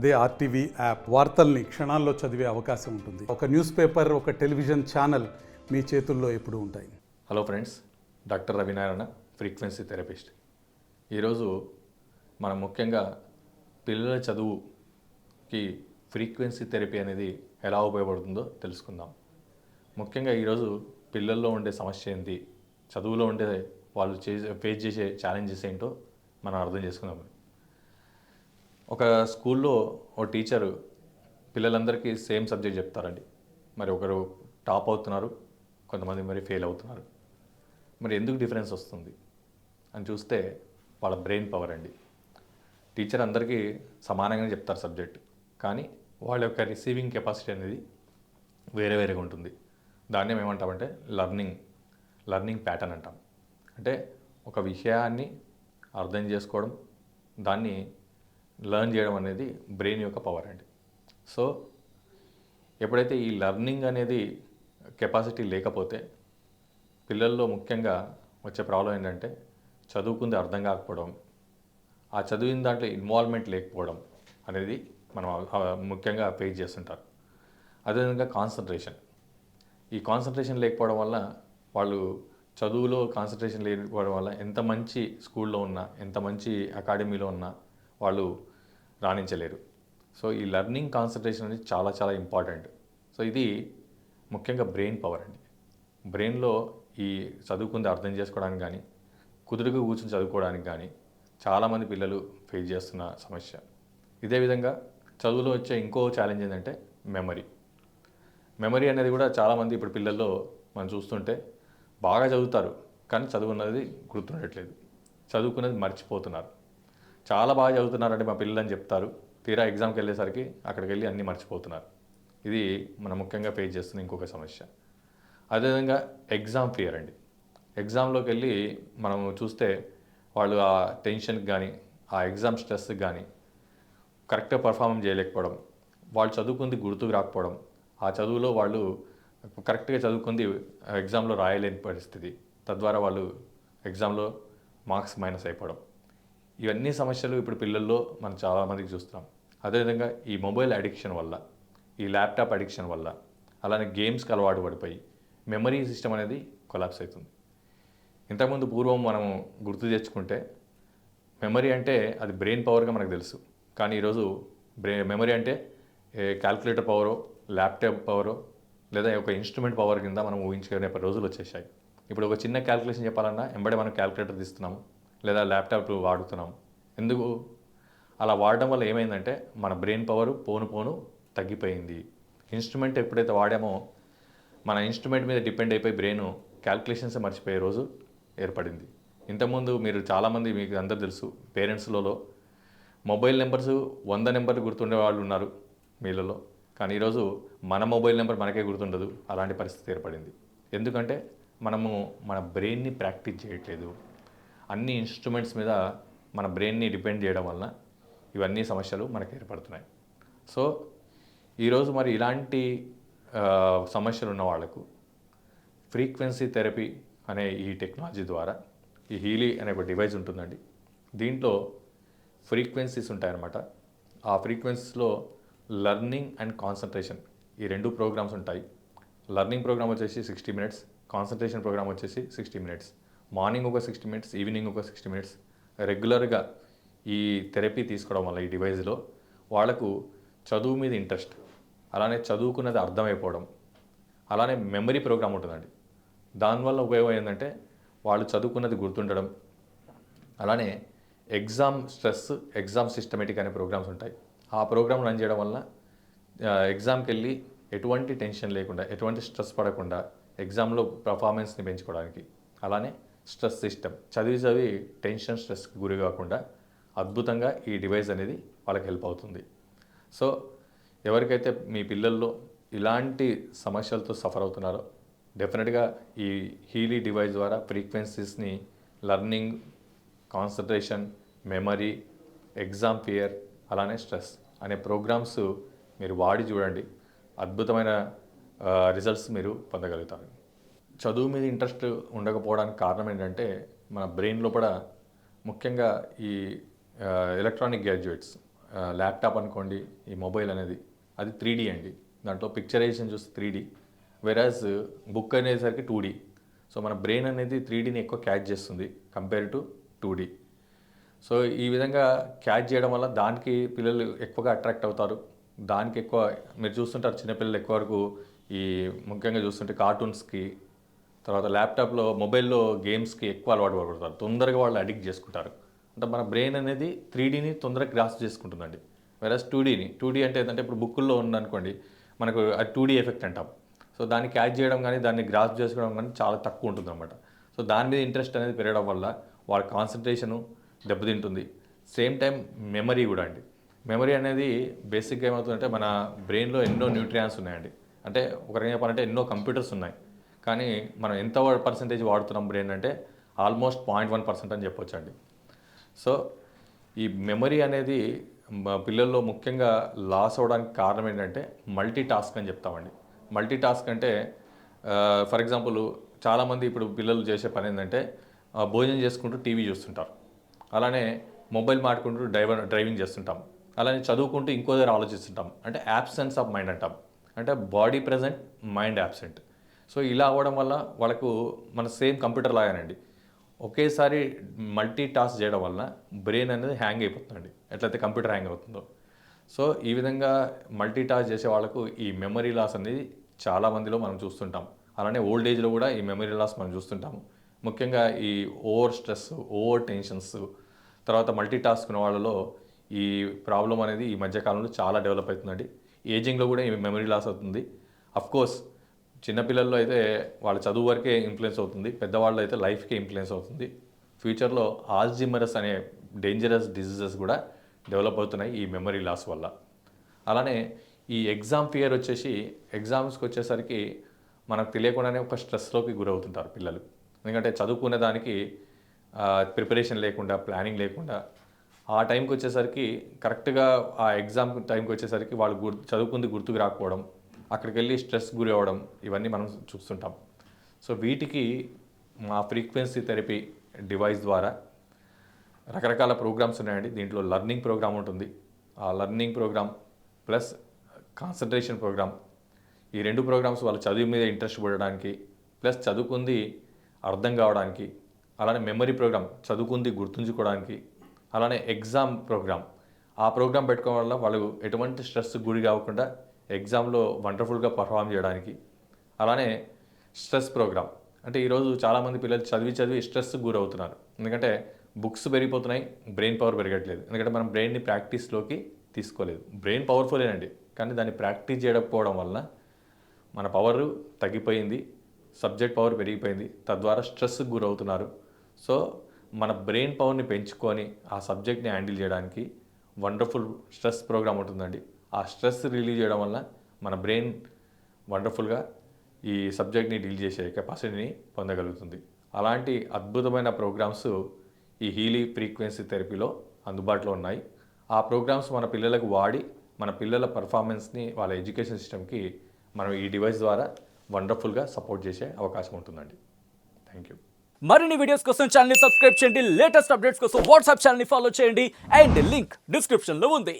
అదే RTV app వార్తల్ని క్షణాల్లో చదివే అవకాశం ఉంటుంది. ఒక న్యూస్ పేపర్ ఒక టెలివిజన్ ఛానల్ మీ చేతుల్లో ఎప్పుడు ఉంటాయి. Hello friends doctor Ravinarayana frequency therapist. ఈరోజు మనం ముఖ్యంగా పిల్లల చదువుకి ఫ్రీక్వెన్సీ థెరపీ అనేది ఎలా ఉపయోగపడుతుందో తెలుసుకుందాం. ముఖ్యంగా ఈరోజు పిల్లల్లో ఉండే సమస్య ఏంటి చదువులో ఉండే వాళ్ళు చేసే ఫేస్ చేసే ఛాలెంజెస్ ఏంటో మనం అర్థం చేసుకుందాం. ఒక స్కూల్లో ఓ టీచరు పిల్లలందరికీ సేమ్ సబ్జెక్ట్ చెప్తారండి. మరి ఒకరు టాప్ అవుతున్నారు కొంతమంది మరి ఫెయిల్ అవుతున్నారు. మరి ఎందుకు డిఫరెన్స్ వస్తుంది? అని చూస్తే వాళ్ళ బ్రెయిన్ పవర్ అండి. టీచర్ అందరికీ సమానంగానే చెప్తారు సబ్జెక్ట్ కానీ వాళ్ళ యొక్క రిసీవింగ్ కెపాసిటీ అనేది వేరే వేరేగా ఉంటుంది. దాన్ని ఏమంటామంటే లర్నింగ్ లర్నింగ్ ప్యాటర్న్ అంటాం. అంటే ఒక విషయాన్ని అర్థం చేసుకోవడం దాన్ని లర్న్ చేయడం అనేది బ్రెయిన్ యొక్క పవర్ అండి. సో ఎప్పుడైతే ఈ లర్నింగ్ అనేది కెపాసిటీ లేకపోతే పిల్లల్లో ముఖ్యంగా వచ్చే ప్రాబ్లం ఏంటంటే చదువుకుంది అర్థం కాకపోవడం ఆ చదివిన దాంట్లో ఇన్వాల్వ్మెంట్ లేకపోవడం అనేది మనం ముఖ్యంగా ఫేస్ చేస్తుంటారు. అదేవిధంగా కాన్సన్ట్రేషన్ ఈ కాన్సన్ట్రేషన్ లేకపోవడం వల్ల వాళ్ళు చదువులో కాన్సన్ట్రేషన్ లేకపోవడం వల్ల ఎంత మంచి స్కూల్లో ఉన్నా ఎంత మంచి అకాడమీలో ఉన్నా వాళ్ళు రాణించలేరు. సో ఈ లర్నింగ్ కాన్సన్ట్రేషన్ అనేది చాలా చాలా ఇంపార్టెంట్. సో ఇది ముఖ్యంగా బ్రెయిన్ పవర్ అండి. బ్రెయిన్లో ఈ చదువుకుంది అర్థం చేసుకోవడానికి కానీ కుదురుగా కూర్చొని చదువుకోవడానికి కానీ చాలామంది పిల్లలు ఫేస్ చేస్తున్న సమస్య. ఇదే విధంగా చదువులో వచ్చే ఇంకో ఛాలెంజ్ ఏంటంటే మెమరీ. మెమరీ అనేది కూడా చాలామంది ఇప్పుడు పిల్లల్లో మనం చూస్తుంటే బాగా చదువుతారు కానీ చదువున్నది గుర్తుండట్లేదు. చదువుకున్నది మర్చిపోతున్నారు. చాలా బాగా చదువుతున్నారంటే మా పిల్లలు అని చెప్తారు. తీరా ఎగ్జామ్కి వెళ్ళేసరికి అక్కడికి వెళ్ళి అన్నీ మర్చిపోతున్నారు. ఇది మనం ముఖ్యంగా ఫేస్ చేస్తున్న ఇంకొక సమస్య. అదేవిధంగా ఎగ్జామ్ ఫియర్ అండి. ఎగ్జామ్లోకి వెళ్ళి మనం చూస్తే వాళ్ళు ఆ టెన్షన్కి కానీ ఆ ఎగ్జామ్ స్ట్రెస్కి కానీ కరెక్ట్గా పర్ఫార్మెన్స్ చేయలేకపోవడం వాళ్ళు చదువుకుంది గుర్తుకు రాకపోవడం ఆ చదువులో వాళ్ళు కరెక్ట్గా చదువుకుంది ఎగ్జామ్లో రాయలేని పరిస్థితి తద్వారా వాళ్ళు ఎగ్జామ్లో మార్క్స్ మైనస్ అయిపోవడం. ఇవన్నీ సమస్యలు ఇప్పుడు పిల్లల్లో మనం చాలామందికి చూస్తున్నాం. అదేవిధంగా ఈ మొబైల్ అడిక్షన్ వల్ల ఈ ల్యాప్టాప్ అడిక్షన్ వల్ల అలానే గేమ్స్కి అలవాటు పడిపోయి మెమరీ సిస్టమ్ అనేది కొలాప్స్ అవుతుంది. ఇంతకుముందు పూర్వం మనం గుర్తు తెచ్చుకుంటే మెమరీ అంటే అది బ్రెయిన్ పవర్గా మనకు తెలుసు. కానీ ఈరోజు బ్రె మెమరీ అంటే క్యాల్కులేటర్ పవరో ల్యాప్టాప్ పవరో లేదా ఒక ఇన్స్ట్రుమెంట్ పవర్ కింద మనం ఊహించుకునే రోజులు వచ్చేసాయి ఇప్పుడు ఒక చిన్న క్యాల్కులేషన్ చెప్పాలన్నా ఎంబడే మనం క్యాల్కులేటర్ తీస్తున్నాము. లేదా ల్యాప్టాప్ వాడుతున్నాం. ఎందుకు? అలా వాడడం వల్ల ఏమైందంటే మన బ్రెయిన్ పవర్ పోను పోను తగ్గిపోయింది. ఇన్స్ట్రుమెంట్ ఎప్పుడైతే వాడామో మన ఇన్స్ట్రుమెంట్ మీద డిపెండ్ అయిపోయి బ్రెయిన్ క్యాల్కులేషన్స్ మర్చిపోయే రోజు ఏర్పడింది. ఇంతకుముందు మీరు చాలామంది మీకు అందరు తెలుసు పేరెంట్స్లలో మొబైల్ నెంబర్స్ వంద నెంబర్లు గుర్తుండే వాళ్ళు ఉన్నారు మీలలో. కానీ ఈరోజు మన మొబైల్ నెంబర్ మనకే గుర్తుండదు. అలాంటి పరిస్థితి ఏర్పడింది. ఎందుకంటే మనము మన బ్రెయిన్ని ప్రాక్టీస్ చేయట్లేదు. అన్ని ఇన్స్ట్రుమెంట్స్ మీద మన బ్రెయిన్ని డిపెండ్ చేయడం వలన ఇవన్నీ సమస్యలు మనకు ఏర్పడుతున్నాయి. సో ఈరోజు మరి ఇలాంటి సమస్యలు ఉన్న వాళ్ళకు ఫ్రీక్వెన్సీ థెరపీ అనే ఈ టెక్నాలజీ ద్వారా ఈ హీలీ అనే ఒక డివైస్ ఉంటుందండి. దీంట్లో ఫ్రీక్వెన్సీస్ ఉంటాయన్నమాట. ఆ ఫ్రీక్వెన్సీస్లో లర్నింగ్ అండ్ కాన్సన్ట్రేషన్ ఈ రెండు ప్రోగ్రామ్స్ ఉంటాయి. లర్నింగ్ ప్రోగ్రామ్ వచ్చేసి సిక్స్టీ మినిట్స్ కాన్సన్ట్రేషన్ ప్రోగ్రామ్ వచ్చేసి సిక్స్టీ మినిట్స్ మార్నింగ్ ఒక సిక్స్టీ మినిట్స్ ఈవినింగ్ ఒక సిక్స్టీ మినిట్స్ రెగ్యులర్గా ఈ థెరపీ తీసుకోవడం వల్ల ఈ డివైస్లో వాళ్ళకు చదువు మీద ఇంట్రెస్ట్ అలానే చదువుకున్నది అర్థమైపోవడం అలానే మెమరీ ప్రోగ్రామ్ ఉంటుందండి. దానివల్ల ఉపయోగం ఏంటంటే వాళ్ళు చదువుకున్నది గుర్తుండడం అలానే ఎగ్జామ్ స్ట్రెస్ ఎగ్జామ్ సిస్టమేటిక్ అనే ప్రోగ్రామ్స్ ఉంటాయి. ఆ ప్రోగ్రామ్ రన్ చేయడం వల్ల ఎగ్జామ్కి వెళ్ళి ఎటువంటి టెన్షన్ లేకుండా ఎటువంటి స్ట్రెస్ పడకుండా ఎగ్జామ్లో పర్ఫార్మెన్స్ని పెంచుకోవడానికి అలానే స్ట్రెస్ సిస్టమ్. చదివి చదివి టెన్షన్ స్ట్రెస్కి గురి కాకుండా అద్భుతంగా ఈ డివైస్ అనేది వాళ్ళకి హెల్ప్ అవుతుంది. సో ఎవరికైతే మీ పిల్లల్లో ఇలాంటి సమస్యలతో సఫర్ అవుతున్నారో డెఫినెట్గా ఈ హీలీ డివైస్ ద్వారా ఫ్రీక్వెన్సీస్ని learning concentration memory exam fear అలానే స్ట్రెస్ అనే ప్రోగ్రామ్స్ మీరు వాడి చూడండి. అద్భుతమైన రిజల్ట్స్ మీరు పొందగలుగుతారు. చదువు మీద ఇంట్రెస్ట్ ఉండకపోవడానికి కారణం ఏంటంటే మన బ్రెయిన్ లోపల ముఖ్యంగా ఈ ఎలక్ట్రానిక్ గ్యాడ్జెట్స్ ల్యాప్టాప్ అనుకోండి ఈ మొబైల్ అనేది అది త్రీ అండి. దాంట్లో పిక్చరైజేషన్ చూస్తే త్రీ డి వెరాజ్ బుక్ అనేసరికి టూ సో మన బ్రెయిన్ అనేది త్రీ డీని ఎక్కువ క్యాచ్ చేస్తుంది కంపేర్ టు టూ సో ఈ విధంగా క్యాచ్ చేయడం వల్ల దానికి పిల్లలు ఎక్కువగా అట్రాక్ట్ అవుతారు. దానికి ఎక్కువ మీరు చూస్తుంటారు చిన్నపిల్లలు ఎక్కువ వరకు ఈ ముఖ్యంగా చూస్తుంటే కార్టూన్స్కి తర్వాత ల్యాప్టాప్లో మొబైల్లో గేమ్స్కి ఎక్కువ అలవాటు పడతారు తొందరగా వాళ్ళు అడిక్ట్ చేసుకుంటారు. అంటే మన బ్రెయిన్ అనేది త్రీ డీని తొందరగా గ్రాస్ చేసుకుంటుందండి. వెరస్ టూ డీని టూ డీ అంటే ఏంటంటే ఇప్పుడు బుక్కుల్లో ఉందనుకోండి మనకు అది టూ డీ ఎఫెక్ట్ అంటాం. సో దాన్ని క్యాచ్ చేయడం కానీ దాన్ని గ్రాస్ చేసుకోవడం కానీ చాలా తక్కువ ఉంటుంది అనమాట సో దాని మీద ఇంట్రెస్ట్ అనేది పెరగడం వల్ల వాళ్ళ కాన్సన్ట్రేషను దెబ్బతింటుంది. సేమ్ టైం మెమరీ కూడా అండి. మెమరీ అనేది బేసిక్గా ఏమవుతుందంటే మన బ్రెయిన్లో ఎన్నో న్యూట్రియాన్స్ ఉన్నాయండి. అంటే ఒక రకంగా చెప్పాలంటే ఎన్నో కంప్యూటర్స్ ఉన్నాయి. కానీ మనం ఎంత పర్సంటేజ్ వాడుతున్నాం బ్రెయిన్ అంటే ఆల్మోస్ట్ పాయింట్ వన్ పర్సెంట్ అని చెప్పొచ్చు అండి సో ఈ మెమరీ అనేది మా పిల్లల్లో ముఖ్యంగా లాస్ అవ్వడానికి కారణం ఏంటంటే మల్టీ టాస్క్ అని చెప్తామండి. మల్టీ టాస్క్ అంటే ఫర్ ఎగ్జాంపుల్ చాలామంది ఇప్పుడు పిల్లలు చేసే పని ఏంటంటే భోజనం చేసుకుంటూ టీవీ చూస్తుంటారు. అలానే మొబైల్ మాట్లాడుకుంటూ డ్రైవర్ డ్రైవింగ్ చేస్తుంటాం. అలానే చదువుకుంటూ ఇంకో దగ్గర ఆలోచిస్తుంటాం. అంటే యాబ్సెన్స్ ఆఫ్ మైండ్ అంటాం. అంటే body present mind absent so ఇలా అవ్వడం వల్ల వాళ్ళకు మన సేమ్ కంప్యూటర్ లాగానండి. ఒకేసారి మల్టీ టాస్క్ చేయడం వలన బ్రెయిన్ అనేది హ్యాంగ్ అయిపోతుందండి. ఎట్లయితే కంప్యూటర్ హ్యాంగ్ అవుతుందో. సో ఈ విధంగా మల్టీ టాస్క్ చేసే వాళ్ళకు ఈ మెమరీ లాస్ అనేది చాలా మందిలో మనం చూస్తుంటాం. అలానే ఓల్డ్ ఏజ్లో కూడా ఈ మెమరీ లాస్ మనం చూస్తుంటాము ముఖ్యంగా ఈ ఓవర్ స్ట్రెస్ ఓవర్ టెన్షన్స్ తర్వాత మల్టీ టాస్క్ ఉన్న వాళ్ళలో ఈ ప్రాబ్లం అనేది ఈ మధ్యకాలంలో చాలా డెవలప్ అవుతుందండి. ఏజింగ్లో కూడా ఈ మెమరీ లాస్ అవుతుంది. అఫ్కోర్స్ చిన్నపిల్లల్లో అయితే వాళ్ళ చదువు వరకే ఇన్ఫ్లుయెన్స్ అవుతుంది. పెద్దవాళ్ళు అయితే లైఫ్కే ఇన్ఫ్లుయెన్స్ అవుతుంది. ఫ్యూచర్లో ఆల్జిమరస్ అనే డేంజరస్ డిసీజెస్ కూడా డెవలప్ అవుతున్నాయి ఈ మెమరీ లాస్ వల్ల. అలానే ఈ ఎగ్జామ్ ఫియర్ వచ్చేసి ఎగ్జామ్స్కి వచ్చేసరికి మనకు తెలియకుండానే ఒక స్ట్రెస్లోకి గురవుతుంటారు పిల్లలు. ఎందుకంటే చదువుకునే దానికి ప్రిపరేషన్ లేకుండా ప్లానింగ్ లేకుండా ఆ టైంకి వచ్చేసరికి కరెక్ట్గా ఆ ఎగ్జామ్ టైంకి వచ్చేసరికి వాళ్ళు గుర్తు చదువుకుంది గుర్తుకు రాకపోవడం అక్కడికి వెళ్ళి స్ట్రెస్ గురి అవ్వడం ఇవన్నీ మనం చూస్తుంటాం. సో వీటికి మా ఫ్రీక్వెన్సీ థెరపీ డివైస్ ద్వారా రకరకాల ప్రోగ్రామ్స్ ఉన్నాయండి. దీంట్లో లర్నింగ్ ప్రోగ్రామ్ ఉంటుంది. ఆ learning programme plus concentration programme. ఈ రెండు ప్రోగ్రామ్స్ వాళ్ళ చదువు మీద ఇంట్రెస్ట్ పడడానికి ప్లస్ చదువుకుంది అర్థం కావడానికి అలానే మెమరీ ప్రోగ్రామ్ చదువుకుంది గుర్తుంచుకోవడానికి అలానే ఎగ్జామ్ ప్రోగ్రామ్. ఆ ప్రోగ్రామ్ పెట్టుకోవడం వల్ల వాళ్ళు ఎటువంటి స్ట్రెస్ గురి కాకుండా ఎగ్జామ్లో వండర్ఫుల్గా పర్ఫామ్ చేయడానికి. అలానే స్ట్రెస్ ప్రోగ్రామ్. అంటే ఈరోజు చాలామంది పిల్లలు చదివి చదివి స్ట్రెస్ గురవుతున్నారు. ఎందుకంటే బుక్స్ పెరిగిపోతున్నాయి బ్రెయిన్ పవర్ పెరగట్లేదు. ఎందుకంటే మనం బ్రెయిన్ని ప్రాక్టీస్లోకి తీసుకోలేదు. బ్రెయిన్ పవర్ఫుల్లేనండి కానీ దాన్ని ప్రాక్టీస్ చేయకపోవడం వల్ల మన పవర్ తగ్గిపోయింది సబ్జెక్ట్ పవర్ పెరిగిపోయింది తద్వారా స్ట్రెస్కి గురవుతున్నారు. సో మన బ్రెయిన్ పవర్ని పెంచుకొని ఆ సబ్జెక్ట్ని హ్యాండిల్ చేయడానికి వండర్ఫుల్ స్ట్రెస్ ప్రోగ్రామ్ ఉంటుందండి. ఆ స్ట్రెస్ రిలీజ్ చేయడం వల్ల మన బ్రెయిన్ వండర్ఫుల్గా ఈ సబ్జెక్ట్ని డీల్ చేసే కెపాసిటీని పొందగలుగుతుంది. అలాంటి అద్భుతమైన ప్రోగ్రామ్స్ ఈ హీలీ ఫ్రీక్వెన్సీ థెరపీలో అందుబాటులో ఉన్నాయి. ఆ ప్రోగ్రామ్స్ మన పిల్లలకు వాడి మన పిల్లల పర్ఫార్మెన్స్ని వాళ్ళ ఎడ్యుకేషన్ సిస్టమ్కి మనం ఈ డివైస్ ద్వారా వండర్ఫుల్గా సపోర్ట్ చేసే అవకాశం ఉంటుందండి. Thank you. మరిన్ని వీడియోస్ కోసం ఛానల్ సబ్స్క్రైబ్ చేయండి. లేటెస్ట్ అప్డేట్స్ కోసం వాట్సాప్ ఛానల్ని ఫాలో చేయండి. అండ్ లింక్ డిస్క్రిప్షన్లో ఉంది.